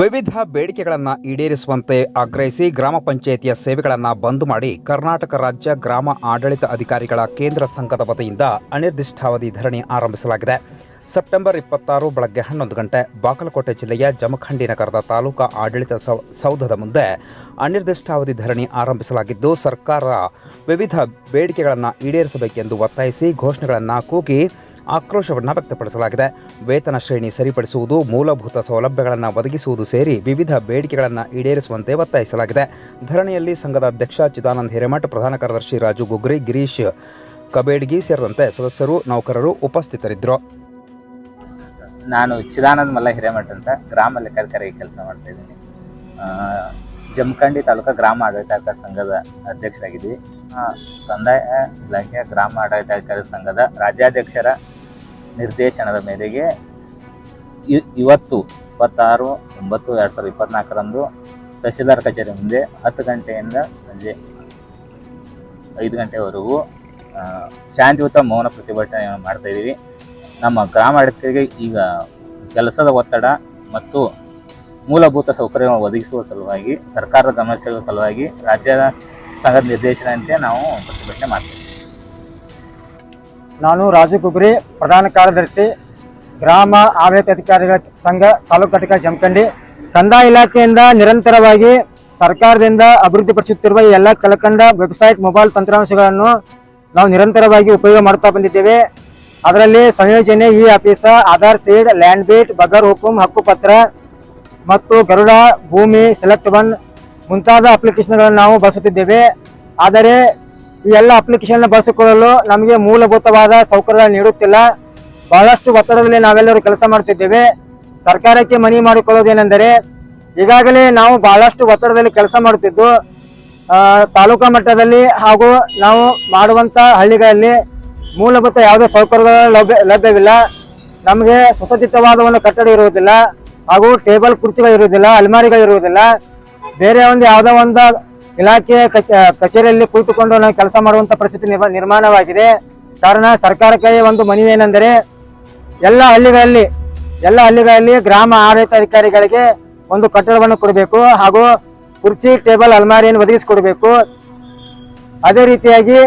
ವಿವಿಧ ಬೇಡಿಕೆಗಳನ್ನು ಈಡೇರಿಸುವಂತೆ ಆಗ್ರಹಿಸಿ ಗ್ರಾಮ ಪಂಚಾಯಿತಿಯ ಸೇವೆಗಳನ್ನು ಬಂದ್ ಮಾಡಿ ಕರ್ನಾಟಕ ರಾಜ್ಯ ಗ್ರಾಮ ಆಡಳಿತ ಅಧಿಕಾರಿಗಳ ಕೇಂದ್ರ ಸಂಘದ ವತಿಯಿಂದ ಅನಿರ್ದಿಷ್ಟಾವಧಿ ಧರಣಿ ಆರಂಭಿಸಲಾಗಿದೆ. ಸೆಪ್ಟೆಂಬರ್ ಇಪ್ಪತ್ತಾರು ಬೆಳಗ್ಗೆ ಹನ್ನೊಂದು ಗಂಟೆ ಬಾಗಲಕೋಟೆ ಜಿಲ್ಲೆಯ ಜಮಖಂಡಿ ನಗರದ ತಾಲೂಕಾ ಆಡಳಿತ ಸೌಧದ ಮುಂದೆ ಅನಿರ್ದಿಷ್ಟಾವಧಿ ಧರಣಿ ಆರಂಭಿಸಲಾಗಿದ್ದು, ಸರ್ಕಾರ ವಿವಿಧ ಬೇಡಿಕೆಗಳನ್ನು ಈಡೇರಿಸಬೇಕೆಂದು ಒತ್ತಾಯಿಸಿ ಘೋಷಣೆಗಳನ್ನು ಕೂಗಿ ಆಕ್ರೋಶವನ್ನು ವ್ಯಕ್ತಪಡಿಸಲಾಗಿದೆ. ವೇತನ ಶ್ರೇಣಿ ಸರಿಪಡಿಸುವುದು, ಮೂಲಭೂತ ಸೌಲಭ್ಯಗಳನ್ನು ಒದಗಿಸುವುದು ಸೇರಿ ವಿವಿಧ ಬೇಡಿಕೆಗಳನ್ನು ಈಡೇರಿಸುವಂತೆ ಒತ್ತಾಯಿಸಲಾಗಿದೆ. ಧರಣಿಯಲ್ಲಿ ಸಂಘದ ಅಧ್ಯಕ್ಷ ಚಿದಾನಂದ ಹಿರೇಮಠ, ಪ್ರಧಾನ ಕಾರ್ಯದರ್ಶಿ ರಾಜು ಗುಗ್ರಿ, ಗಿರೀಶ್ ಕಬೇಡ್ಗಿ ಸೇರಿದಂತೆ ಸದಸ್ಯರು, ನೌಕರರು ಉಪಸ್ಥಿತರಿದ್ದರು. ನಾನು ಚಿದಾನಂದ ಮಲ್ಲ ಹಿರೇಮಠ ಅಂತ ಗ್ರಾಮ ಲೆಕ್ಕಾಧಿಕಾರಿ ಕೆಲಸ ಮಾಡ್ತಾ ಇದ್ದೀನಿ. ಜಮಖಂಡಿ ತಾಲೂಕಾ ಗ್ರಾಮ ಆಡಳಿತಾಧಿಕಾರ ಸಂಘದ ಅಧ್ಯಕ್ಷರಾಗಿದ್ವಿ ಕಂದಾಯ ಇಲಾಖೆಯ ಗ್ರಾಮ ಆಡಳಿತಾಧಿಕಾರಿ ಸಂಘದ ರಾಜ್ಯಾಧ್ಯಕ್ಷರ ನಿರ್ದೇಶನದ ಮೇರೆಗೆ ಇವತ್ತು ಇಪ್ಪತ್ತಾರು ಒಂಬತ್ತು ಎರಡು ಸಾವಿರದ ಇಪ್ಪತ್ನಾಲ್ಕರಂದು ತಹಶೀಲ್ದಾರ್ ಕಚೇರಿ ಮುಂದೆ ಹತ್ತು ಗಂಟೆಯಿಂದ ಸಂಜೆ ಐದು ಗಂಟೆವರೆಗೂ ಶಾಂತಿಯುತ ಮೌನ ಪ್ರತಿಭಟನೆಯನ್ನು ಮಾಡ್ತಾ ಇದ್ದೀವಿ. ನಮ್ಮ ಗ್ರಾಮ ಈಗ ಕೆಲಸದ ಒತ್ತಡ ಮತ್ತು ಮೂಲಭೂತ ಸೌಕರ್ಯವನ್ನು ಒದಗಿಸುವ ಸಲುವಾಗಿ, ಸರ್ಕಾರದ ಗಮನ ಸಲುವಾಗಿ ರಾಜ್ಯದ ಸಂಘದ ನಿರ್ದೇಶನಂತೆ ನಾವು ಪ್ರತಿಭಟನೆ ಮಾಡ್ತೀವಿ. ನಾನು ರಾಜು ಕುಗ್ರಿ ಪ್ರಧಾನ ಕಾರ್ಯದರ್ಶಿ, ಗ್ರಾಮ ಆಡಳಿತ ಅಧಿಕಾರಿಗಳ ಸಂಘ, ತಾಲೂಕು ಘಟಕ ಜಮಖಂಡಿ. ಕಂದಾಯ ಇಲಾಖೆಯಿಂದ ನಿರಂತರವಾಗಿ ಸರ್ಕಾರದಿಂದ ಅಭಿವೃದ್ಧಿಪಡಿಸುತ್ತಿರುವ ಎಲ್ಲ ಕಲಕಂಡ ವೆಬ್ಸೈಟ್ ಮೊಬೈಲ್ ತಂತ್ರಾಂಶಗಳನ್ನು ನಾವು ನಿರಂತರವಾಗಿ ಉಪಯೋಗ ಮಾಡ್ತಾ ಬಂದಿದ್ದೇವೆ. ಅದರಲ್ಲಿ ಸಂಯೋಜನೆ e office, Aadhaar seed, land beat, ಬಗರ್ ಹುಕುಂ, ಹಕ್ಕುಪತ್ರ ಮತ್ತು ಗರುಡ, ಭೂಮಿ, ಸೆಲೆಕ್ಟ್ ಒನ್ ಮುಂತಾದ ಅಪ್ಲಿಕೇಶನ್ಗಳನ್ನು ನಾವು ಬಳಸುತ್ತಿದ್ದೇವೆ. ಆದರೆ ಈ ಎಲ್ಲ ಅಪ್ಲಿಕೇಶನ್ ಬಳಸಿಕೊಳ್ಳಲು ನಮಗೆ ಮೂಲಭೂತವಾದ ಸೌಕರ್ಯ ನೀಡುತ್ತಿಲ್ಲ. ಬಹಳಷ್ಟು ಒತ್ತಡದಲ್ಲಿ ನಾವೆಲ್ಲರೂ ಕೆಲಸ ಮಾಡುತ್ತಿದ್ದೇವೆ ಸರ್ಕಾರಕ್ಕೆ ಮನವಿ ಮಾಡಿಕೊಳ್ಳೋದೇನೆಂದರೆ ಈಗಾಗಲೇ ನಾವು ಬಹಳಷ್ಟು ಒತ್ತಡದಲ್ಲಿ ಕೆಲಸ ಮಾಡುತ್ತಿದ್ದು ತಾಲೂಕಾ ಮಟ್ಟದಲ್ಲಿ ಹಾಗೂ ನಾವು ಮಾಡುವಂತ ಹಳ್ಳಿಗಳಲ್ಲಿ ಮೂಲಭೂತ ಯಾವುದೇ ಸೌಕರ್ಯಗಳು ಲಭ್ಯ, ಲಭ್ಯವಿಲ್ಲ. ನಮಗೆ ಸುಸಜ್ಜಿತವಾದ ಒಂದು ಕಟ್ಟಡ ಇರುವುದಿಲ್ಲ ಹಾಗೂ ಟೇಬಲ್ ಕುರ್ಚಿಗಳಿರುವುದಿಲ್ಲ, ಅಲ್ಮಾರಿಗಳಿರುವುದಿಲ್ಲ. ಬೇರೆ ಒಂದು ಯಾವುದೋ ಒಂದು ಇಲಾಖೆ ಕಚ- ಕಚೇರಿಯಲ್ಲಿ ಕುಳಿತುಕೊಂಡು ನಾವು ಕೆಲಸ ಮಾಡುವಂತ ಪರಿಸ್ಥಿತಿ ನಿರ್ಮ- ನಿರ್ಮಾಣವಾಗಿದೆ. ಕಾರಣ ಸರ್ಕಾರಕ್ಕೆ ಒಂದು ಮನವಿ ಏನೆಂದರೆ ಎಲ್ಲ ಹಳ್ಳಿಗಳಲ್ಲಿ ಎಲ್ಲ ಹಳ್ಳಿಗಳಲ್ಲಿ ಗ್ರಾಮ ಆಡಳಿತ ಅಧಿಕಾರಿಗಳಿಗೆ ಒಂದು ಕಟ್ಟಡವನ್ನು ಕೊಡಬೇಕು ಹಾಗೂ ಕುರ್ಚಿ, ಟೇಬಲ್, ಅಲ್ಮಾರಿಯನ್ನು ಒದಗಿಸಿಕೊಡಬೇಕು. ಅದೇ ರೀತಿಯಾಗಿ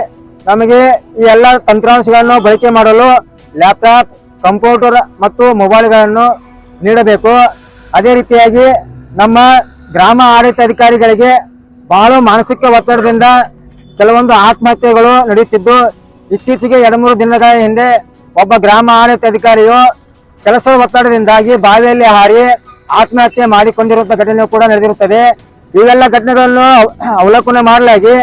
ನಮಗೆ ಈ ಎಲ್ಲ ತಂತ್ರಾಂಶಗಳನ್ನು ಬಳಕೆ ಮಾಡಲು ಲ್ಯಾಪ್ಟಾಪ್, ಕಂಪ್ಯೂಟರ್ ಮತ್ತು ಮೊಬೈಲ್ಗಳನ್ನು ನೀಡಬೇಕು. ಅದೇ ರೀತಿಯಾಗಿ ನಮ್ಮ ಗ್ರಾಮ ಆಡಳಿತ ಅಧಿಕಾರಿಗಳಿಗೆ ಬಹಳ ಮಾನಸಿಕ ಒತ್ತಡದಿಂದ ಕೆಲವೊಂದು ಆತ್ಮಹತ್ಯೆಗಳು ನಡೆಯುತ್ತಿದ್ದು ಇತ್ತೀಚೆಗೆ ಎರಡು ಮೂರು ದಿನಗಳ ಹಿಂದೆ ಒಬ್ಬ ಗ್ರಾಮ ಆಡಳಿತ ಅಧಿಕಾರಿಯು ಕೆಲಸದ ಒತ್ತಡದಿಂದಾಗಿ ಬಾವಿಯಲ್ಲಿ ಹಾರಿ ಆತ್ಮಹತ್ಯೆ ಮಾಡಿಕೊಂಡಿರುವಂತಹ ಘಟನೆ ಕೂಡ ನಡೆದಿರುತ್ತದೆ. ಇವೆಲ್ಲ ಘಟನೆಗಳನ್ನು ಅವ- ಅವಲೋಕನ ಮಾಡಲಾಗಿ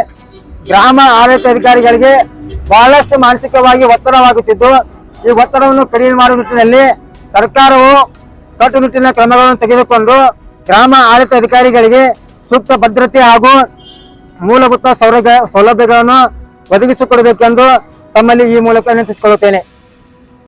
ಗ್ರಾಮ ಆಡಳಿತ ಅಧಿಕಾರಿಗಳಿಗೆ ಬಹಳಷ್ಟು ಮಾನಸಿಕವಾಗಿ ಒತ್ತಡವಾಗುತ್ತಿದ್ದು, ಈ ಒತ್ತಡವನ್ನು ಕಡಿಮೆ ಮಾಡುವ ನಿಟ್ಟಿನಲ್ಲಿ ಸರ್ಕಾರವು ಕಟ್ಟುನಿಟ್ಟಿನ ಕ್ರಮಗಳನ್ನು ತೆಗೆದುಕೊಂಡು ಗ್ರಾಮ ಆಡಳಿತ ಅಧಿಕಾರಿಗಳಿಗೆ ಸೂಕ್ತ ಭದ್ರತೆ ಹಾಗೂ ಮೂಲಭೂತ ಸೌಲಭ್ಯ ಸೌಲಭ್ಯಗಳನ್ನು ಒದಗಿಸಿಕೊಡಬೇಕೆಂದು ತಮ್ಮಲ್ಲಿ ಈ ಮೂಲಕ ವಿನಂತಿಸಿಕೊಳ್ಳುತ್ತೇನೆ.